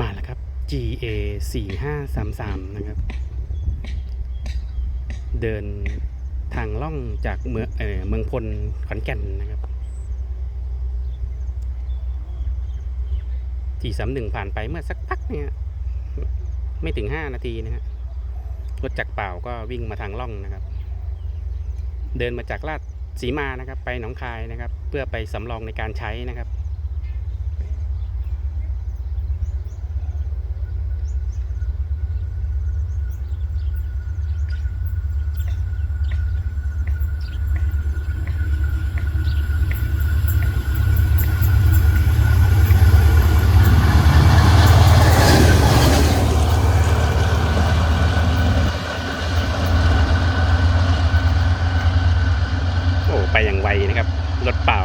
มาแล้วครับ GA 4 5 3 3นะครับ เดินทางล่องจากเมืองเออเมืองพลขอนแก่นนะครับ G 3 1ผ่านไปเมื่อสักพักเนี่ยไม่ถึง5นาทีนะฮะรถจักรเปล่าก็วิ่งมาทางล่องนะครับ เดินมาจากลาดสีมานะครับ ไปหนองคายนะครับ เพื่อไปสำรองในการใช้นะครับ ไปอย่างไวนะครับ รถเปล่า